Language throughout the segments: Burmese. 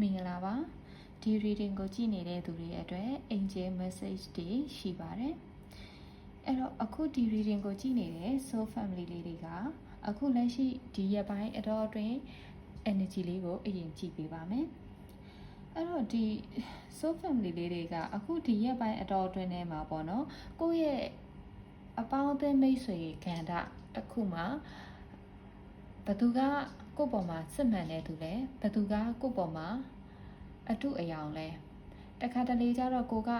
မင်္ဂလာပါဒီ reading ကိုကြည့်နေတဲ့သူတွေအတွက် angel message တွေရှိပါတယ်အဲ့တော့အခုဒီ reading ကိုကြည့်နေတဲ့ soul family လေးတွေကအခုလက်ရှိဒီရက်ပိုင်းအတော်အတွင်း energy လေးကိုအရင်ကြည့်ပေးပါမယ်အဲ့တော့ဒီ soul family လေးတွေကအခုဒီရက်ပိုင်းအတော်အတွင်းထဲမှာပေါ့နော်ကိုယ့်ရဲ့အပေါင်းအသင်းမိတ်ဆွေကန္တာတစ်ခုမှာဘသူက ကိုယ့်ပေါ်မှာစစ်မှန်တဲ့သူလဲဘသူကကိုယ့်ပေါ်မှာအတုအယောင်လဲတခါတလေကျတော့ကိုက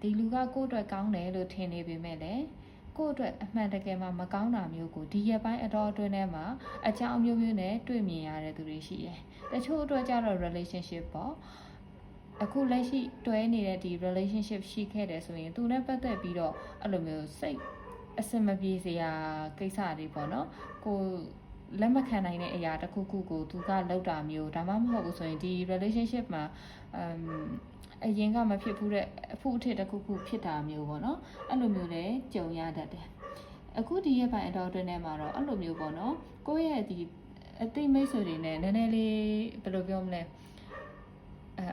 ဒီလူကကိုယ့်အတွက်ကောင်းတယ်လို့ထင်နေပေမဲ့လည်းကိုယ့်အတွက်အမှန်တကယ်မှမကောင်းတာမျိုးကိုဒီရက်ပိုင်းအတော်အတွင်းထဲမှာအကြောင်းအမျိုးမျိုးနဲ့တွေ့မြင်ရတဲ့သူတွေရှိတယ်။တချို့အတွက်ကျတော့ relationship ပေါ့အခုလက်ရှိတွဲနေတဲ့ဒီ relationship ရှိခဲ့တယ်ဆိုရင်သူနဲ့ပတ်သက်ပြီးတော့အဲ့လိုမျိုးစိတ်အစင်မပြေစရာကိစ္စတွေပေါ့နော်ကို လက်မခံနိုင်တဲ့အရာတစ်ခုခုကိုသူကလောက်တာမျိုးဒါမှမဟုတ်ဘူးဆိုရင်ဒီ relationship မှာအမ်အရင်ကမဖြစ်ဘူးတဲ့အဖို့အထစ်တစ်ခုခုဖြစ်တာမျိုးပေါ့နော်အဲ့လိုမျိုးလည်းကြုံရတတ်တယ်အခုဒီရက်ပိုင်းအတော်အတွင်းထဲမှာတော့အဲ့လိုမျိုးပေါ့နော်ကိုယ့်ရဲ့ဒီအသိမိတ်ဆွေတွေနဲ့နည်းနည်းလေးဘယ်လိုပြောမလဲအဲ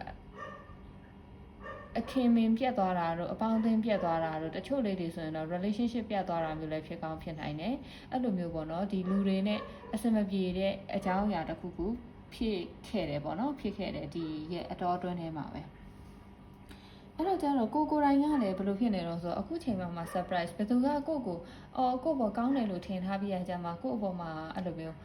အခင်မင်ပြတ်သွားတာတို့အပေါင်းအသင်းပြတ်သွားတာတို့တချို့လေးတွေဆိုရင်တော့ relationship ပြတ်သွားတာမျိုးလည်းဖြစ်ကောင်းဖြစ်နိုင်တယ်အဲ့လိုမျိုးပေါ့နော်ဒီလူတွေနဲ့အဆင်မပြေတဲ့အကြောင်းအရာတစ်ခုခုဖြစ်ခဲ့တယ်ပေါ့နော်ဖြစ်ခဲ့တယ်ဒီရဲ့အတော်အတွင်းထဲမှာပဲအဲ့တော့ကျတော့ကိုကိုတိုင်းကလည်းဘယ်လိုဖြစ်နေတော့ဆိုတော့အခုချိန်မှာမှ surprise ဘယ်သူကကိုကိုအော်ကိုဘောကောင်းတယ်လို့ထင်ထားပြီးရကြမှာကိုအပေါ်မှာအဲ့လိုမျိုး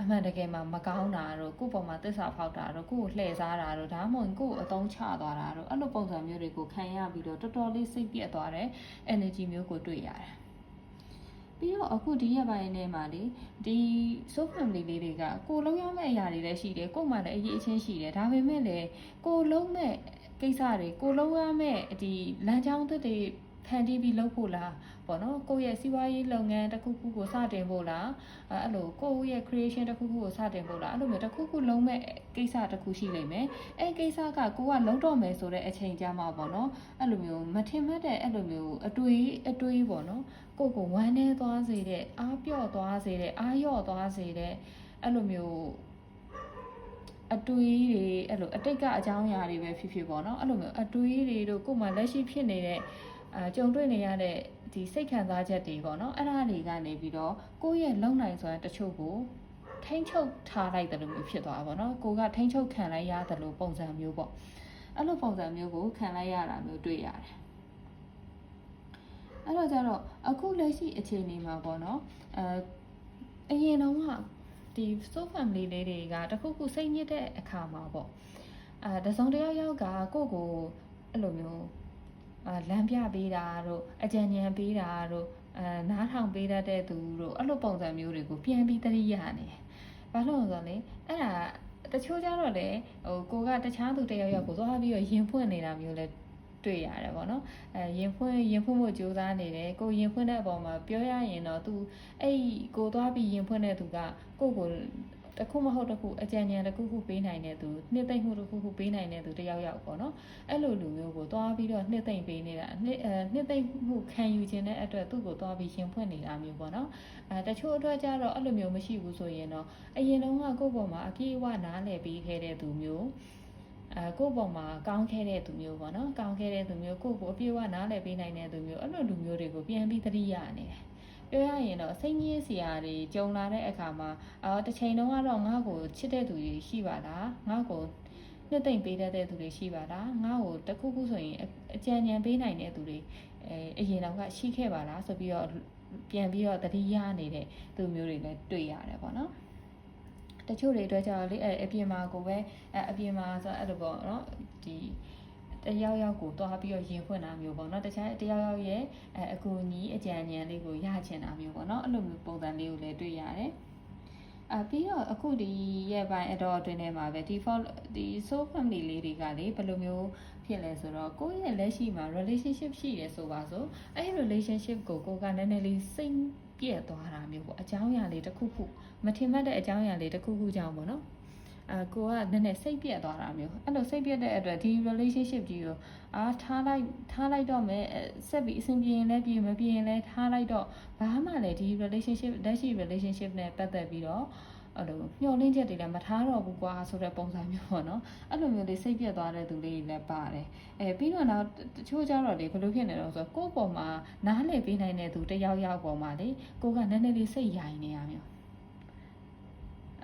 အမှန်တကယ်မှမကောင်းတာတို့ကိုယ့်ပေါ်မှာသစ္စာဖောက်တာတို့ကိုယ့်ကိုလှည့်စားတာတို့ဒါမှမဟုတ်ကိုယ့်ကိုအတုံးချသွားတာတို့အဲ့လိုပုံစံမျိုးတွေကိုခံရပြီးတော့တော်တော်လေးစိတ်ပြက်သွားတဲ့ energy မျိုးကိုတွေ့ရတယ်ပြီးတော့အခုဒီရက်ပိုင်းထဲမှာလေဒီ soul family လေးတွေကကိုလုံးရမယ့်အရာတွေလည်းရှိတယ်ကို့မှာလည်းအရေးအချင်းရှိတယ်ဒါပေမဲ့လည်းကိုလုံးမဲ့ကိစ္စတွေကိုလုံးရမယ့်ဒီလမ်းကြောင်းသစ်တွေ ဖန်တီးပြီးလုပ်ဖို့လားပေါ့နော်ကိုယ့်ရဲ့စီးပွားရေးလုပ်ငန်းတစ်ခုခုကိုစတင်ဖို့လားအဲ့အဲ့လိုကိုယ့်ရဲ့ creation တစ်ခုခုကိုစတင်ဖို့လားအဲ့လိုမျိုးတစ်ခုခုလုံးမဲ့ကိစ္စတစ်ခုရှိလိမ့်မယ်အဲ့ကိစ္စကကိုကလုံးတော့မယ်ဆိုတဲ့အချိန်ကြမှာပေါ့နော်အဲ့လိုမျိုးမထင်မှတ်တဲ့အဲ့လိုမျိုးအတွေးအတွေးပေါ့နော်ကိုကိုဝမ်းနေသွားစေတဲ့အားပြော့သွားစေတဲ့အားလျော့သွားစေတဲ့အဲ့လိုမျိုးအတွေးတွေအဲ့လိုအတိတ်ကအကြောင်းအရာတွေပဲဖြစ်ဖြစ်ပေါ့နော်အဲ့လိုမျိုးအတွေးတွေတို့ကိုယ်မှလက်ရှိဖြစ်နေတဲ့ အာကြုံတွေ့နေရတဲ့ဒီစိတ်ခံစားချက်တွေပေါ့နော်အဲ့ဒါတွေကနေပြီးတော့ကိုယ့်ရဲ့လုံနိုင်စွမ်းတချို့ကိုထိမ့်ချုပ်ထားလိုက်တယ်လို့မျိုးဖြစ်သွားတာပေါ့နော်ကိုကထိမ့်ချုပ်ခံလိုက်ရတယ်လို့ပုံစံမျိုးပေါ့အဲ့လိုပုံစံမျိုးကိုခံလိုက်ရတာမျိုးတွေ့ရတယ်အဲ့တော့ကျတော့အခုလက်ရှိအခြေအနေမှာပေါ့နော်အဲအရင်တော့ကဒီ soul family လေးတွေကတခုခုစိတ်ညစ်တဲ့အခါမှာပေါ့အဲတစုံတစ်ယောက်ယောက်ကကိုယ့်ကိုအဲ့လိုမျိုးအာ လမ်းပြပေးတာတို့အကြံဉာဏ်ပေးတာတို့အဲနားထောင်ပေးတတ်တဲ့သူတို့အဲ့လိုပုံစံမျိုးတွေကိုပြန်ပြီးသတိရနေတယ်။ဘာလို့လဲဆိုတော့လေအဲ့ဒါတချို့ကြတော့လေဟိုကိုကတခြားသူတစ်ယောက်ယောက်ကိုသွားပြီးတော့ရင်ဖွင့်နေတာမျိုးလဲတွေ့ရတယ်ပေါ့နော်အဲရင်ဖွင့်ရင်ဖွင့်ဖို့ကြိုးစားနေတယ်ကိုရင်ဖွင့်တဲ့အပေါ်မှာပြောရရင်တော့ तू အဲ့ကိုသွားပြီးရင်ဖွင့်တဲ့သူကကိုကို တခုမဟုတ်တခုအကြံဉာဏ်တခုခုပေးနိုင်တဲ့သူနှစ်သိမ့်မှုတခုခုပေးနိုင်တဲ့သူတယောက်ယောက်ပေါ့နော်အဲ့လိုလူမျိုးကိုသွားပြီးတော့နှစ်သိမ့်ပေးနေတာနှစ်အဲနှစ်သိမ့်မှုခံယူခြင်းတဲ့အတွက်သူ့ကိုသွားပြီးရင်ဖွင့်နေတာမျိုးပေါ့နော်အဲတချို့အတွက်ကျတော့အဲ့လိုမျိုးမရှိဘူးဆိုရင်တော့အရင်တုန်းကကိုယ့်ပေါ်မှာအပြည့်အဝနားလည်ပေးခဲ့တဲ့သူမျိုးအဲကိုယ့်ပေါ်မှာကောင်းခဲ့တဲ့သူမျိုးပေါ့နော်ကောင်းခဲ့တဲ့သူမျိုးကိုယ့်ကိုအပြည့်အဝနားလည်ပေးနိုင်တဲ့သူမျိုးအဲ့လိုလူမျိုးတွေကိုပြန်ပြီးသတိရနေတယ် ပြောရရင်တော့စိတ်ညစ်စရာတွေကြုံလာတဲ့အခါမှာအော်တစ်ချိန်တုန်းကတော့ငါ့ကိုချစ်တဲ့သူတွေရှိပါလားငါ့ကိုနှစ်သိမ့်ပေးတတ်တဲ့သူတွေရှိပါလားငါ့ကိုတခုခုဆိုရင်အကြံဉာဏ်ပေးနိုင်တဲ့သူတွေအဲအရင်တော့ကရှိခဲ့ပါလားဆိုပြီးတော့ပြန်ပြီးတော့သတိရနေတဲ့သူမျိုးတွေလည်းတွေ့ရတယ်ပေါ့နော်တချို့တွေအတွက်ကျတော့လေအဲအပြင်မှာကိုပဲအဲအပြင်မှာဆိုအဲ့လိုပေါ့နော်ဒီ တယောက်ယောက်ကိုတွားပြီးတော့ရင်ဖွင့်တာမျိုးပေါ့နော်တခြားတယောက်ယောက်ရဲ့အဲအကူအညီအကြံဉာဏ်လေးကိုရချင်တာမျိုးပေါ့နော်အဲ့လိုမျိုးပုံစံလေးကိုလည်းတွေ့ရတယ်အပြီးတော့အခုဒီရဲ့ဘိုင်းအတော့အတွင်းထဲမှာပဲ default ဒီ soul family လေးတွေကလေဘယ်လိုမျိုးဖြစ်လဲဆိုတော့ကိုယ့်ရဲ့လက်ရှိမှာ relationship ရှိတယ်ဆိုပါဆိုအဲ့ဒီ relationship ကိုကိုကနည်းနည်းလေးစိတ်ပြည့်သွားတာမျိုးပေါ့အကြောင်းအရာလေးတစ်ခုခုမထင်မှတ်တဲ့အကြောင်းအရာလေးတစ်ခုခုကြောင့်ပေါ့နော် အကိုကနည်းနည်းစိတ်ပြက်သွားတာမျိုးအဲ့လိုစိတ်ပြက်တဲ့အတွက်ဒီ relationship ကြီးကိုအာထားလိုက်ထားလိုက်တော့မယ်ဆက်ပြီးအဆင်ပြေရင်လည်းပြေမပြေရင်လည်းထားလိုက်တော့ဘာမှလည်းဒီ relationship လက်ရှိ relationship နဲ့ပတ်သက်ပြီးတော့အအဲ့လိုမျောလင်းချက်တွေလည်းမထားတော့ဘူးကွာဆိုတဲ့ပုံစံမျိုးပေါ့နော်အဲ့လိုမျိုးလေးစိတ်ပြတ်သွားတဲ့သူလေးတွေလည်းပါတယ်အဲပြီးတော့နောက်တချို့ကြတော့လေဘယ်လိုဖြစ်နေတော့ဆိုတော့ကိုယ့်ပေါ်မှာနားလည်ပေးနိုင်တဲ့သူတစ်ယောက်ယောက်ပေါ်မှာလေကိုကနည်းနည်းလေးစိတ်ရိုင်နေရမျိုး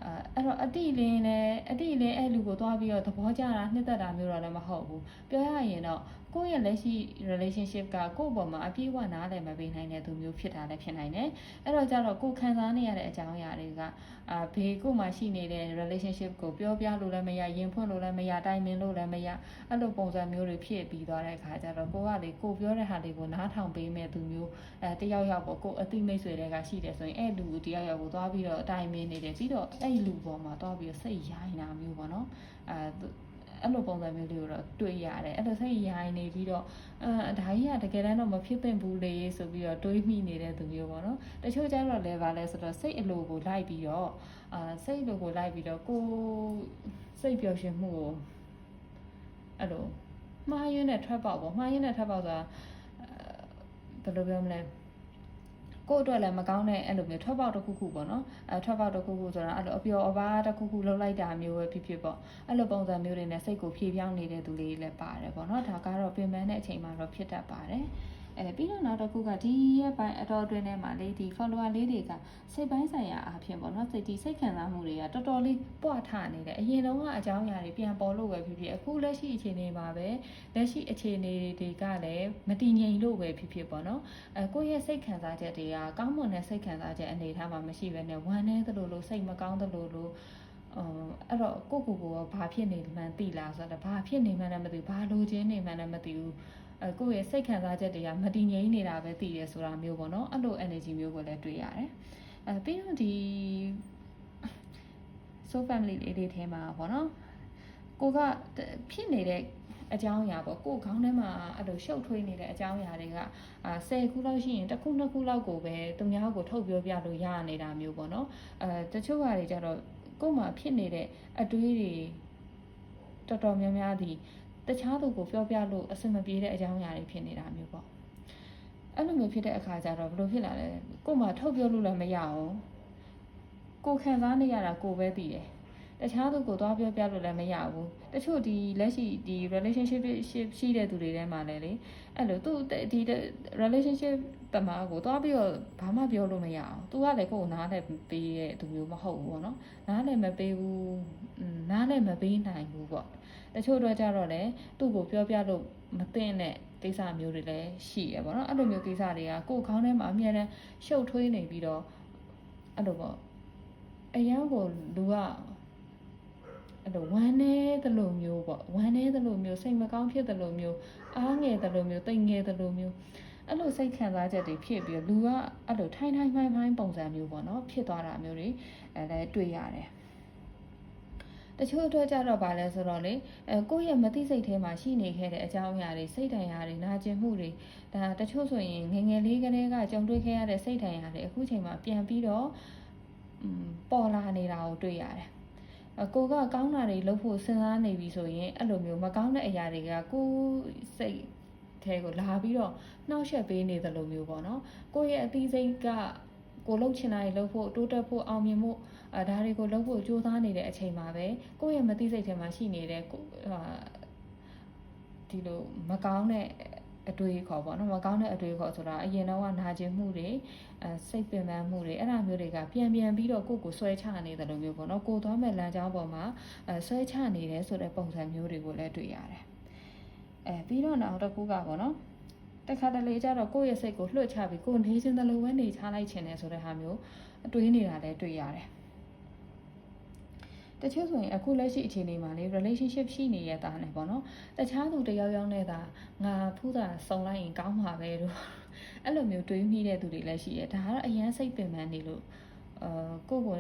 အဲအဲ့တော့အတိလင်းနဲ့အတိလင်းအဲ့လူကိုသွားပြီးတော့သဘောကျတာနှစ်သက်တာမျိုးတော့လည်းမဟုတ်ဘူးပြောရရင်တော့ ကိုယ့်ရဲ့လက်ရှိ relationship ကကိုယ့်ဘောမှာအပြည့်အဝနားလည်မပေးနိုင်တဲ့သူမျိုးဖြစ်တာလည်းဖြစ်နိုင်တယ်အဲ့တော့ကြတော့ကိုယ်ခံစားနေရတဲ့အကြောင်းအရာတွေကအာဘေးကိုယ်မှာရှိနေတဲ့ relationship ကိုပြောပြလို့လည်းမရရင်ဖွင့်လို့လည်းမရတိုင်ပင်လို့လည်းမရအဲ့လိုပုံစံမျိုးတွေဖြစ်ပြီးသွားတဲ့အခါကျတော့ကိုကလေကိုပြောတဲ့ဟာလေးကိုနားထောင်ပေးမဲ့သူမျိုးအဲတယောက်ယောက်ပေါ့ကိုအတိမိတ်ဆွေတွေကရှိတယ်ဆိုရင်အဲ့လူကိုတယောက်ယောက်ကိုသွားပြီးတော့အတိုင်ပင်နေတယ်ပြီးတော့အဲ့လူပေါ်မှာသွားပြီးတော့စိတ်ရိုင်းတာမျိုးပေါ့နော်အဲ အဲ့လိုပုံစံမျိုးလေးကိုတော့တွေ့ရတယ်အဲ့လိုစိတ်ရိုင်းနေပြီးတော့အဲဒါကြီးကတကယ်တမ်းတော့မဖြစ်သင့်ဘူးလေဆိုပြီးတော့တွေးမိနေတဲ့သူမျိုးပေါ့နော်တချို့ကျတော့လည်းဗာလဲဆိုတော့စိတ်အလိုကိုလိုက်ပြီးတော့အာစိတ်အလိုကိုလိုက်ပြီးတော့ကိုစိတ်ပျော်ရွှင်မှုကိုအဲ့လိုမှားယွင်းတဲ့ထွက်ပေါက်ပေါ့မှားယွင်းတဲ့ထွက်ပေါက်ဆိုတာအဲဘယ်လိုပြောမလဲ ကိုယ့်အတွက်လည်းမကောင်းတဲ့အဲ့လိုမျိုးထွက်ပေါက်တစ်ခုခုပေါ့နော်အဲထွက်ပေါက်တစ်ခုခုဆိုတာအဲ့လိုအပျော်အပါးတစ်ခုခုလှုပ်လိုက်တာမျိုးပဲဖြစ်ဖြစ်ပေါ့အဲ့လိုပုံစံမျိုးတွေနဲ့စိတ်ကိုဖြေပြောင်းနေတဲ့သူလေးတွေလည်းပါတယ်ပေါ့နော်ဒါကတော့ပြင်ပန်းတဲ့အချိန်မှာတော့ဖြစ်တတ်ပါတယ် အဲပြီးတော့နောက်တစ်ခုကဒီရဲ့ပိုင်းအတော်အတွင်းထဲမှာလေဒီ follower လေးတွေကစိတ်ပိုင်းဆိုင်ရာအားဖြင့်ပေါ့နော်စိတ်ဒီစိတ်ခံစားမှုတွေကတော်တော်လေးပွားထနေတယ်အရင်တုန်းကအကြောင်းအရာတွေပြန်ပေါ်လို့ပဲဖြစ်ဖြစ်အခုလက်ရှိအခြေအနေမှာပဲလက်ရှိအခြေအနေတွေကလည်းမတည်ငြိမ်လို့ပဲဖြစ်ဖြစ်ပေါ့နော်အဲကိုယ့်ရဲ့စိတ်ခံစားချက်တွေကကောင်းမွန်တဲ့စိတ်ခံစားချက်အနေထားမှာမရှိဘဲနဲ့ဝမ်းနည်းသလိုလိုစိတ်မကောင်းသလိုလိုအော်အဲ့တော့ကိုကိုကိုကဘာဖြစ်နေမှန်းသိလားဆိုတော့ဘာဖြစ်နေမှန်းလည်းမသိဘူးဘာလိုချင်နေမှန်းလည်းမသိဘူး အဲကိုယ့်ရဲ့စိတ်ခံစားချက်တွေကမတည်ငြိမ်နေတာပဲသိတယ်ဆိုတာမျိုးပေါ့နော်အဲ့လို energy မျိုးကိုလည်းတွေ့ရတယ်အဲပြီးတော့ဒီ so family လေးတွေထဲမှာပေါ့နော်ကိုကဖြစ်နေတဲ့အကြောင်းအရာပေါ့ကိုယ်ခေါင်းထဲမှာအဲ့လိုရှုပ်ထွေးနေတဲ့အကြောင်းအရာတွေကအာ10ခုလောက်ရှိရင်တစ်ခုနှစ်ခုလောက်ကိုပဲသူများကိုထုတ်ပြောပြလို့ရနေတာမျိုးပေါ့နော်အဲတချို့ဟာတွေကြတော့ကိုယ်မှာဖြစ်နေတဲ့အတွေးတွေတော်တော်များများဒီ တခြားသူကိုပြောပြလို့အဆင်မပြေတဲ့အကြောင်းအရာတွေဖြစ်နေတာမျိုးပေါ့အဲ့လိုမျိုးဖြစ်တဲ့အခါကျတော့ဘယ်လိုဖြစ်လာလဲကိုယ်မှာထုတ်ပြောလို့လည်းမရအောင်ကိုယ်ခံစားနေရတာကိုယ်ပဲသိတယ် တခြားသူကိုသွားပြောပြလို့လည်းမရဘူးတချို့ဒီလက်ရှိဒီ relationship ရှိတဲ့သူတွေထဲမှာလည်းလေအဲ့လိုသူဒီ relationship တမားကိုသွားပြီးတော့ဘာမှပြောလို့မရအောင်သူကလည်းကိုယ်နားလည်းပေးတဲ့သူမျိုးမဟုတ်ဘူးပေါ့နော်နားလည်းမပေးဘူးနားလည်းမပေးနိုင်ဘူးပေါ့တချို့တော့ကြတော့လေသူ့ကိုပြောပြလို့မသိတဲ့ကိစ္စမျိုးတွေလည်းရှိရပေါ့နော်အဲ့လိုမျိုးကိစ္စတွေကကိုယ်ခေါင်းထဲမှာအများနဲ့ရှုပ်ထွေးနေပြီးတော့အဲ့လိုပေါ့အရန်ကိုလူက အဲ့လိုဝမ်းနေသလိုမျိုးပေါ့ဝမ်းနေသလိုမျိုးစိတ်မကောင်းဖြစ်သလိုမျိုးအားငယ်သလိုမျိုးတိမ်ငယ်သလိုမျိုးအဲ့လိုစိတ်ခံစားချက်တွေဖြစ်ပြီးလူကအဲ့လိုထိုင်းထိုင်းမိုင်းမိုင်းပုံစံမျိုးပေါ့နော်ဖြစ်သွားတာမျိုးတွေအဲလည်းတွေ့ရတယ်တချို့အတွက်ကြတော့ဗာလဲဆိုတော့လေအဲကိုယ့်ရဲ့မသိစိတ်ထဲမှာရှိနေခဲ့တဲ့အကြောင်းအရာတွေစိတ်တန်ရာတွေနာကျင်မှုတွေဒါတချို့ဆိုရင်ငငယ်လေးကလေးကကြုံတွေ့ခဲ့ရတဲ့စိတ်တန်ရာတွေအခုချိန်မှာပြန်ပြီးတော့ပေါ်လာနေတာကိုတွေ့ရတယ်အ ကိုကကောင်းတာတွေလုပ်ဖို့စဉ်းစားနေပြီဆိုရင်အဲ့လိုမျိုးမကောင်းတဲ့အရာတွေကကိုယ်စိတ်ထဲကိုလာပြီးတော့နှောက်ယှက်ပေးနေသလိုမျိုးပေါ့နော်ကိုယ့်ရဲ့အသီးစိတ်ကကိုလှုပ်ချင်တာတွေလှုပ်ဖို့တိုးတက်ဖို့အောင်မြင်ဖို့အဲဒါတွေကိုလှုပ်ဖို့ကြိုးစားနေတဲ့အချိန်မှာပဲကိုယ့်ရဲ့မသိစိတ်ထဲမှာရှိနေတဲ့ကိုဟာဒီလိုမကောင်းတဲ့ အတွေ့အခေါ်ပေါ့နော်မကောင်းတဲ့အတွေ့အခေါ်ဆိုတာအရင်တော့ကနာကျင်မှုတွေအဲစိတ်ပင်ပန်းမှုတွေအဲ့ဒါမျိုးတွေကပြန်ပြန်ပြီးတော့ကိုယ့်ကိုဆွဲချနေတယ်လို့မျိုးပေါ့နော်ကိုသွားမဲ့လမ်းကြောင်းပေါ်မှာအဲဆွဲချနေတယ်ဆိုတဲ့ပုံစံမျိုးတွေကိုလည်းတွေ့ရတယ်အဲပြီးတော့နောက်တစ်ခုကပေါ့နော်တခါတလေကျတော့ကိုယ့်ရဲ့စိတ်ကိုလွှတ်ချပြီးကိုယ်နေခြင်းတလို့ပဲနေချလိုက်ခြင်းတယ်ဆိုတဲ့ဟာမျိုးအတွေးနေတာလည်းတွေ့ရတယ် တချို့ဆိုရင်အခုလက်ရှိအခြေအနေမှာလေ relationship ရှိနေရတာနဲ့ပေါ့နော်တခြားသူတယောက်ယောက်နဲ့သာငါဖူးတာစုံလိုက်ရင်ကောင်းမှာပဲလို့အဲ့လိုမျိုးတွေးမိတဲ့သူတွေလည်းရှိတယ်ဒါကတော့အရန်စိတ်ပင်ပန်းနေလို့အာကိုယ့်ကို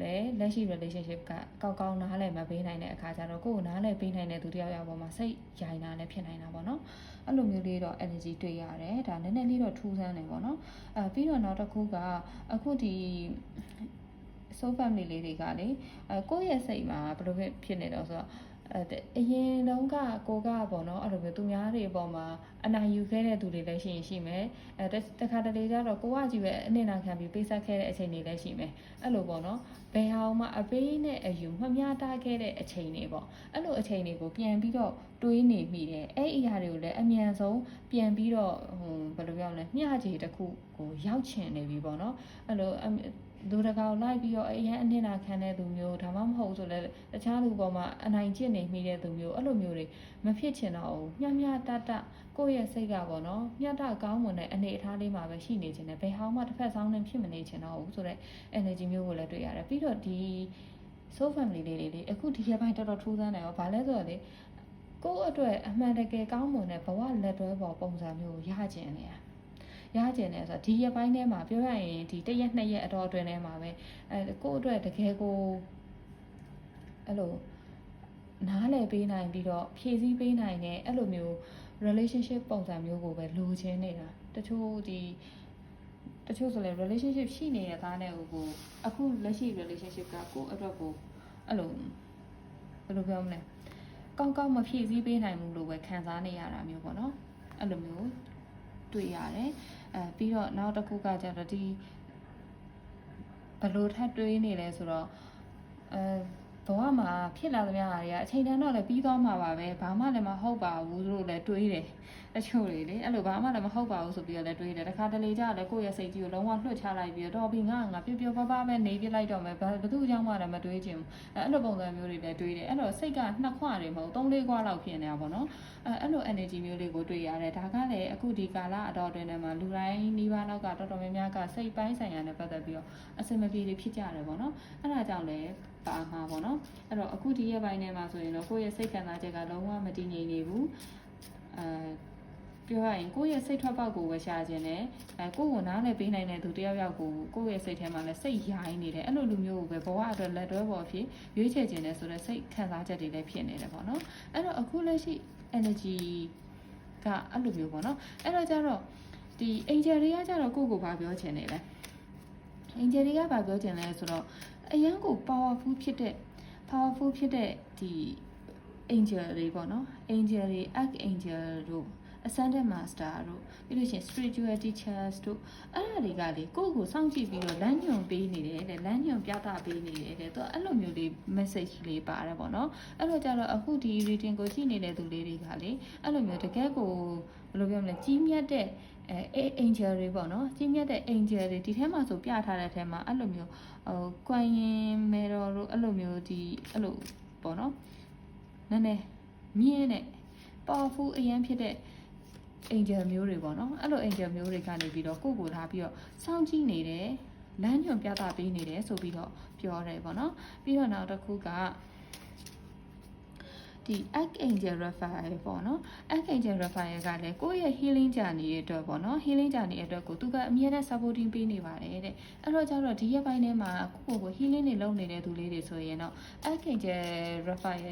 လည်းလက်ရှိ relationship ကကောက်ကောက်နားလည်မပေးနိုင်တဲ့အခါကျတော့ကိုယ့်ကိုနားလည်ပေးနိုင်တဲ့သူတယောက်ယောက်ပေါ်မှာစိတ်ရိုင်တာလည်းဖြစ်နိုင်တာပေါ့နော်အဲ့လိုမျိုးလေးတော့ energy တွေ့ရတယ်ဒါနည်းနည်းလေးတော့ထူးဆန်းတယ်ပေါ့နော်အဲပြီးတော့နောက်တစ်ခုကအခုဒီ so family လေးတွေကလေအဲကိုယ့်ရဲ့စိတ်မှာဘယ်လိုဖြစ်နေတော့ဆိုတော့အဲအရင်တုန်းကကိုကပေါ့နော်အဲ့လိုမျိုးသူများတွေအပေါ်မှာအနိုင်ယူခဲ့တဲ့သူတွေလည်းရှိရင်ရှိမယ်အဲတခါတလေကျတော့ကိုကကြည့်ပဲအနစ်နာခံပြီးပေးဆက်ခဲ့တဲ့အချိန်တွေလည်းရှိမယ်အဲ့လိုပေါ့နော်ဘယ်ဟာမှအပေးနဲ့အယူမမျှတခဲ့တဲ့အချိန်တွေပေါ့အဲ့လိုအချိန်တွေကိုပြန်ပြီးတော့တွေးနေမိတယ်အဲ့အရာတွေကိုလည်းအမြန်ဆုံးပြန်ပြီးတော့ဟိုဘယ်လိုပြောမလဲမျှခြေတစ်ခုကိုရောက်ချင်နေပြီပေါ့နော်အဲ့လို လူတကောင်လိုက်ပြီးတော့အရင်အနစ်နာခံတဲ့သူမျိုးဒါမှမဟုတ်ဆိုလည်းတခြားလူပေါ်မှာအနိုင်ကျင့်နေမိတဲ့သူမျိုးအဲ့လိုမျိုးတွေမဖြစ်ချင်တော့ဘူးမျှမျှတတကိုယ့်ရဲ့စိတ်ကပေါ့နော်မျှတကောင်းမွန်တဲ့အနေအထားလေးမှာပဲရှိနေခြင်းနဲ့ဘယ်ဟောင်းမှတစ်ဖက်ဆောင်နဲ့ဖြစ်မနေချင်တော့ဘူးဆိုတော့ energy မျိုးကိုလည်းတွေ့ရတယ်ပြီးတော့ဒီ soul family လေးတွေလေအခုဒီရက်ပိုင်းတော်တော်ထူးဆန်းတယ်ရောဘာလဲဆိုတော့လေကိုယ့်အတွက်အမှန်တကယ်ကောင်းမွန်တဲ့ဘဝလက်တွဲပေါ်ပုံစံမျိုးကိုရကျင်နေတာ ရကျင်နေဆိုတော့ဒီရက်ပိုင်းထဲမှာပြောရရင်ဒီတစ်ရက်နှစ်ရက်အတော်အတွင်းထဲမှာပဲအဲကိုယ့်အတွက်တကယ်ကိုအဲ့လိုနားလည်ပေးနိုင်ပြီးတော့ဖြည့်ဆည်းပေးနိုင်တဲ့အဲ့လိုမျိုး relationship ပုံစံမျိုးကိုပဲလိုချင်နေတာတချို့ဒီတချို့ဆိုလဲ relationship ရှိနေတဲ့သားနဲ့ကိုကိုအခုလက်ရှိ relationship ကကိုယ့်အတွက်ကိုအဲ့လိုဘယ်လိုပြောမလဲကောင်းကောင်းမဖြည့်ဆည်းပေးနိုင်ဘူးလို့ပဲခံစားနေရတာမျိုးပေါ့နော်အဲ့လိုမျိုး တွေ့ရတယ်အဲပြီးတော့နောက်တစ်ခုကကျတော့ဒီဘယ်လိုထပ်တွေးနေလဲဆိုတော့အဲ ဘဝမှာဖြစ်လာသမျှဟာတွေကအချိန်တန်တော့လည်းပြီးသွားမှာပါပဲဘာမှလည်းမဟုတ်ပါဘူးလို့လည်းတွေးတယ်တချို့တွေလေအဲ့လိုဘာမှလည်းမဟုတ်ပါဘူးဆိုပြီးတော့လည်းတွေးတယ်တခါတလေကျလည်းကိုယ့်ရဲ့စိတ်ကြီးကိုလုံးဝလွှတ်ချလိုက်ပြီးတော့ပြီးငါငါပျော်ပျော်ပါးပါးပဲနေပြလိုက်တော့မယ်ဘာဘသူအကြောင်းမှလည်းမတွေးချင်ဘူးအဲ့လိုပုံစံမျိုးတွေလည်းတွေးတယ်အဲ့တော့စိတ်ကနှစ်ခွတွေမဟုတ်သုံးလေးခွလောက်ဖြစ်နေတာပေါ့နော်အဲ့အဲ့လို energy မျိုးလေးကိုတွေ့ရတယ်ဒါကလည်းအခုဒီကာလအတော်တွင်ထဲမှာလူတိုင်းနှီးပါးလောက်ကတော်တော်များများကစိတ်ပိုင်းဆိုင်ရာနဲ့ပတ်သက်ပြီးတော့အစမပြေတွေဖြစ်ကြတယ်ပေါ့နော်အဲ့ဒါကြောင့်လည်း ပါမှာပေါ့နော်အဲ့တော့အခုဒီရက်ပိုင်းထဲမှာဆိုရင်တော့ကိုယ့်ရဲ့စိတ်ခံစားချက်ကလုံးဝမတည်ငြိမ်နေဘူးအဲပြောရရင်ကိုယ့်ရဲ့စိတ်ထွက်ပေါက်ကိုပဲရှာခြင်းနဲ့အဲကိုယ့်ကိုနားလည်ပေးနိုင်တဲ့သူတယောက်ယောက်ကိုကိုယ့်ရဲ့စိတ်ထဲမှာလည်းစိတ်ရိုင်းနေတယ်အဲ့လိုလူမျိုးကိုပဲဘဝအတွက်လက်တွဲပေါ်ဖြစ်ရွေးချယ်ခြင်းနဲ့ဆိုတော့စိတ်ခံစားချက်တွေလည်းဖြစ်နေတယ်ပေါ့နော်အဲ့တော့အခုလက်ရှိ energy ကအဲ့လိုမျိုးပေါ့နော်အဲ့တော့ကျတော့ဒီ angel တွေကကျတော့ကိုယ့်ကိုဘာပြောချင်နေလဲ angel တွေကဘာပြောချင်လဲဆိုတော့ အရန်ကို powerful ဖြစ်တဲ့ powerful ဖြစ်တဲ့ဒီ angel တွေပေါ့နော် angel တွေ archangel တို့ ascended master တို့ပြီးလို့ရှိရင် spiritual teachers တို့အဲ့ဒါတွေကလေကိုယ့်ကိုစောင့်ကြည့်ပြီးတော့လမ်းညွှန်ပေးနေတယ်တဲ့လမ်းညွှန်ပြသပေးနေတယ်တဲ့သူအဲ့လိုမျိုးလေး message လေးပါတယ်ပေါ့နော်အဲ့လိုကြတော့အခုဒီ reading ကိုကြည့်နေတဲ့သူလေးတွေကလေအဲ့လိုမျိုးတကယ်ကိုဘယ်လိုပြောမလဲကြီးမြတ်တဲ့ အဲ angel တွေပေါ့နော်ကြီးမြတ်တဲ့ angel တွေဒီထဲမှာဆိုပြထားတဲ့ထဲမှာအဲ့လိုမျိုးဟိုကွမ်ရင်မေတော်တို့အဲ့လိုမျိုးဒီအဲ့လိုပေါ့နော်နည်းနည်းမြင်းတဲ့ powerful အရင်ဖြစ်တဲ့ angel မျိုးတွေပေါ့နော်အဲ့လို angel မျိုးတွေကနေပြီးတော့ကိုယ့်ကိုလာပြီးတော့စောင့်ကြည့်နေတယ်လမ်းညွှန်ပြသပေးနေတယ်ဆိုပြီးတော့ပြောတယ်ပေါ့နော်ပြီးတော့နောက်တစ်ခုက ဒီ archangel raphael ပေါ့နော် archangel raphael ကလည်းကိုယ့်ရဲ့ healing journey ရဲ့အတွက်ပေါ့နော် healing journey ရဲ့အတွက်ကိုသူကအမြဲတမ်း supporting ပေးနေပါတယ်တဲ့အဲ့တော့ကျတော့ဒီရက်ပိုင်းထဲမှာကိုယ့်ကိုယ်ကို healing တွေလုပ်နေတဲ့သူလေးတွေဆိုရင်တော့ archangel raphael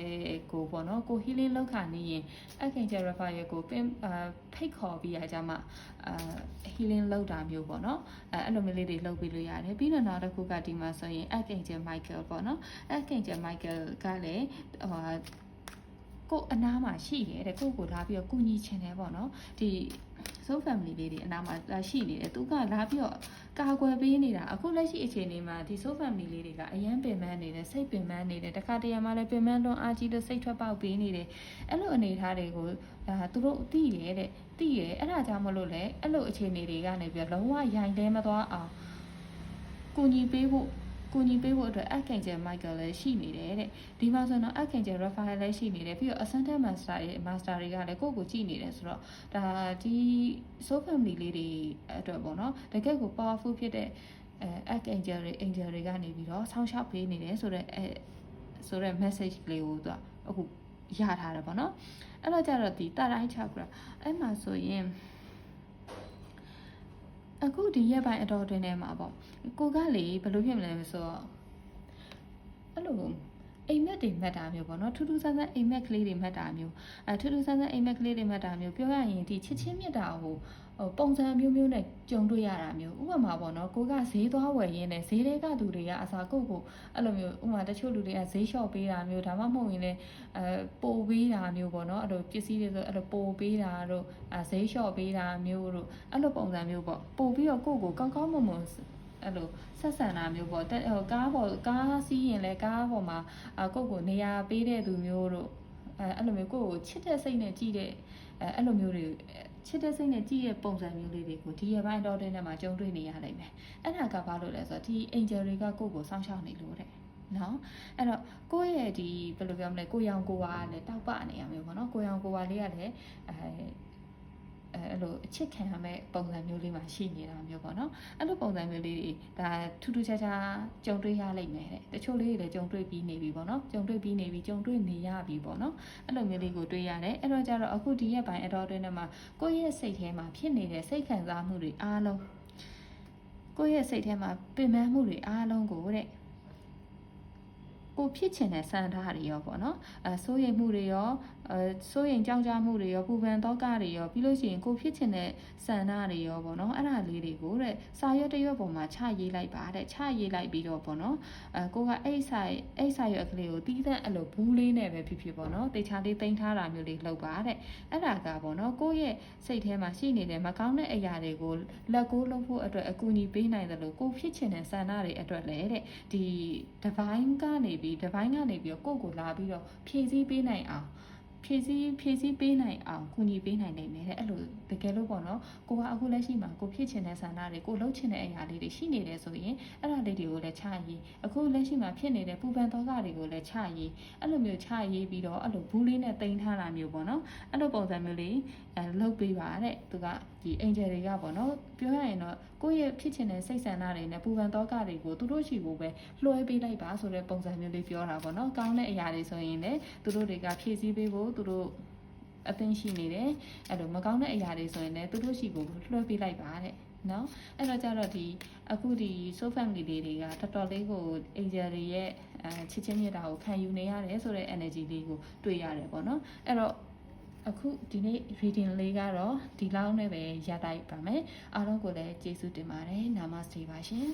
ကိုပေါ့နော်ကို healing လုပ်ခါနေရင် archangel raphael ကိုပင်အာဖိတ်ခေါ်ပြီးရကြမှာအာ healing လုပ်တာမျိုးပေါ့နော်အဲအဲ့လိုမျိုးလေးတွေလုပ်ပြီးလို့ရတယ်ပြီးတော့နောက်တစ်ခုကဒီမှာဆိုရင် archangel michael ပေါ့နော် archangel michael ကလည်းဟို ကိုယ်အနားမှာရှိတယ်တဲ့ကိုယ့်ကိုလာပြီးတော့ကုညီချင်တယ်ပေါ့နော်ဒီ soul family လေးတွေအနားမှာလာရှိနေတယ်သူကလာပြီးတော့ကာကွယ်ပေးနေတာအခုလက်ရှိအခြေအနေမှာဒီ soul family လေးတွေကအရန်ပင်ပန်းနေတယ်စိတ်ပင်ပန်းနေတယ်တခါတရံမှလည်းပင်ပန်းလွန်အားကြီးလို့စိတ်ထွက်ပေါက်ပေးနေတယ်အဲ့လိုအနေအထားတွေကိုဒါသူတို့သိရတဲ့သိရအဲ့ဒါကြောင့်မလို့လေအဲ့လိုအခြေအနေတွေကနေပြီးတော့လုံးဝရိုင်လဲမသွားအောင်ကူညီပေးဖို့ ကူညီပေးဖို့အတွက် Archangel Michael လည်းရှိနေတယ်တဲ့ဒီမှာဆိုတော့ Archangel Raphael လည်းရှိနေတယ်ပြီးတော့ Ascended Master ရဲ့ Master တွေကလည်းကိုယ့်ကိုကြည့်နေတယ်ဆိုတော့ဒါဒီ Soul Family လေးတွေအတွက်ပေါ့နော်တကယ့်ကို powerful ဖြစ်တဲ့အဲ Archangel တွေ Angel တွေကနေပြီးတော့ဆောင်းရှောက်ပေးနေတယ်ဆိုတော့အဲဆိုတော့ message လေးကိုသူကအခုရထားတယ်ပေါ့နော်အဲ့တော့ကြတော့ဒီတာတိုင်း chakra အဲ့မှာဆိုရင် အခုဒီရက်ပိုင်းအတော်တွင်ထဲမှာပေါ့ကိုကလေဘယ်လိုဖြစ်မလဲဆိုတော့အဲ့လို အိမ်မက်တွေမှတ်တာမျိုးပေါ့နော်ထူးထူးဆန်းဆန်းအိမ်မက်ကလေးတွေမှတ်တာမျိုးအဲထူးထူးဆန်းဆန်းအိမ်မက်ကလေးတွေမှတ်တာမျိုးပြောရရင်ဒီချစ်ချင်းမြတ်တာကိုဟိုပုံစံမျိုးမျိုးနဲ့ကြုံတွေ့ရတာမျိုးဥပမာပေါ့နော်ကိုကဈေးသွားဝယ်ရင်းနဲ့ဈေးတွေကသူတွေကအစားကိုကိုအဲ့လိုမျိုးဥပမာတချို့လူတွေကဈေးလျှော့ပေးတာမျိုးဒါမှမဟုတ်ရင်လည်းအဲပို့ပေးတာမျိုးပေါ့နော်အဲ့လိုပစ္စည်းတွေဆိုအဲ့လိုပို့ပေးတာတို့အဲဈေးလျှော့ပေးတာမျိုးတို့အဲ့လိုပုံစံမျိုးပေါ့ပို့ပြီးတော့ကိုကိုကောင်းကောင်းမွန်မွန် အဲ့လိုဆက်ဆံတာမျိုးပေါ့တက်ဟိုကားပေါ်ကားစီးရင်လည်းကားပေါ်မှာအကိုကိုနေရာပေးတဲ့သူမျိုးတို့အဲအဲ့လိုမျိုးကိုကိုချစ်တဲ့စိတ်နဲ့ကြည့်တဲ့အဲအဲ့လိုမျိုးတွေချစ်တဲ့စိတ်နဲ့ကြည့်ရဲ့ပုံစံမျိုးလေးတွေကိုဒီရပိုင်းတော့တဲ့နဲ့မှာကြုံတွေ့နေရနိုင်မယ်။အဲ့ဒါကဘာလို့လဲဆိုတော့ဒီ angel တွေကကိုယ့်ကိုစောင့်ရှောက်နေလို့တဲ့။နော်အဲ့တော့ကိုယ့်ရဲ့ဒီဘယ်လိုပြောမလဲကိုရောင်ကိုဝါကလည်းတောက်ပနေရမျိုးပေါ့နော်ကိုရောင်ကိုဝါလေးကလည်းအဲ အဲအဲ့လိုအချစ်ခံရမယ့်ပုံစံမျိုးလေးမှာရှိနေတာမျိုးပေါ့နော်အဲ့လိုပုံစံမျိုးလေးတွေဒါထူးထူးခြားခြားကြုံတွေ့ရလိမ့်မယ်တဲ့တချို့လေးတွေလည်းကြုံတွေ့ပြီးနေပြီပေါ့နော်ကြုံတွေ့ပြီးနေပြီကြုံတွေ့နေရပြီပေါ့နော်အဲ့လိုမျိုးလေးကိုတွေ့ရတယ်အဲ့တော့ကျတော့အခုဒီရက်ပိုင်းအတော်အတွင်းထဲမှာကိုယ့်ရဲ့စိတ်ထဲမှာဖြစ်နေတဲ့စိတ်ခံစားမှုတွေအားလုံးကိုယ့်ရဲ့စိတ်ထဲမှာပင်ပန်းမှုတွေအားလုံးကိုတဲ့ကိုဖြစ်ချင်တဲ့စံထားတွေရောပေါ့နော်အဲစိုးရိမ်မှုတွေရော အဲစိုးရိမ်ကြောက်ကြမှုတွေရောပူပန်တော့ကတွေရောပြီးလို့ရှိရင်ကိုဖြစ်ချင်တဲ့စံနာတွေရောပေါ့နော်အဲ့ဒါလေးတွေကိုတဲ့စာရွက်တစ်ရွက်ပေါ်မှာချရေးလိုက်ပါတဲ့ချရေးလိုက်ပြီးတော့ပေါ့နော်အဲကိုကအဲ့စာအဲ့စာရွက်ကလေးကိုတီးတဲ့အဲ့လိုဘူးလေးနဲ့ပဲဖြစ်ဖြစ်ပေါ့နော်တေချာလေးတင်ထားတာမျိုးလေးလုပ်ပါတဲ့အဲ့ဒါကပေါ့နော်ကိုယ့်ရဲ့စိတ်ထဲမှာရှိနေတဲ့မကောင်းတဲ့အရာတွေကိုလက်ကိုးလုပ်ဖို့အတွက်အကူအညီပေးနိုင်တယ်လို့ကိုယ်ဖြစ်ချင်တဲ့ဆန္ဒတွေအတွက်လည်းတဲ့ဒီ divine ကနေပြီး divine ကနေပြီးတော့ကိုယ့်ကိုလာပြီးတော့ဖြည့်ဆည်းပေးနိုင်အောင် ဖြည့်ဆည်းဖြည့်ဆည်းပေးနိုင်အောင်ကူညီပေးနိုင်နိုင်တယ်တဲ့အဲ့လိုတကယ်လို့ပေါ့နော်ကိုကအခုလက်ရှိမှာကိုဖြစ်ချင်တဲ့ဆန္ဒတွေကိုလှုပ်ချင်တဲ့အရာလေးတွေရှိနေတယ်ဆိုရင်အဲ့ဒါလေးတွေကိုလည်းချရေးအခုလက်ရှိမှာဖြစ်နေတဲ့ပူပန်သောကတွေကိုလည်းချရေးအဲ့လိုမျိုးချရေးပြီးတော့အဲ့လိုဘူးလေးနဲ့တင်ထားတာမျိုးပေါ့နော်အဲ့လိုပုံစံမျိုးလေး အဲလှုပ်ပေးပါတဲ့သူကဒီ angel တွေကပေါ့နော်ပြောရရင်တော့ကိုယ့်ရဲ့ဖြစ်ချင်တဲ့စိတ်ဆန္ဒတွေနဲ့ပူပန်သောကတွေကိုသူတို့ရှိဖို့ပဲလွှဲပေးလိုက်ပါဆိုတဲ့ပုံစံမျိုးလေးပြောတာပေါ့နော်ကောင်းတဲ့အရာတွေဆိုရင်လည်းသူတို့တွေကဖြည့်ဆည်းပေးဖို့သူတို့အသင်းရှိနေတယ်အဲ့လိုမကောင်းတဲ့အရာတွေဆိုရင်လည်းသူတို့ရှိဖို့လွှဲပေးလိုက်ပါတဲ့နော်အဲ့တော့ကြတော့ဒီအခုဒီ so family လေးတွေကတော်တော်လေးကို angel တွေရဲ့အဲချစ်ချင်းမြတ်တာကိုခံယူနေရတယ်ဆိုတဲ့ energy လေးကိုတွေ့ရတယ်ပေါ့နော်အဲ့တော့ အခုဒီနေ့ reading လေးကတော့ဒီလောက်နဲ့ပဲရပ်လိုက်ပါမယ်အားလုံးကိုလည်းကျေးဇူးတင်ပါတယ် namaste ပါရှင်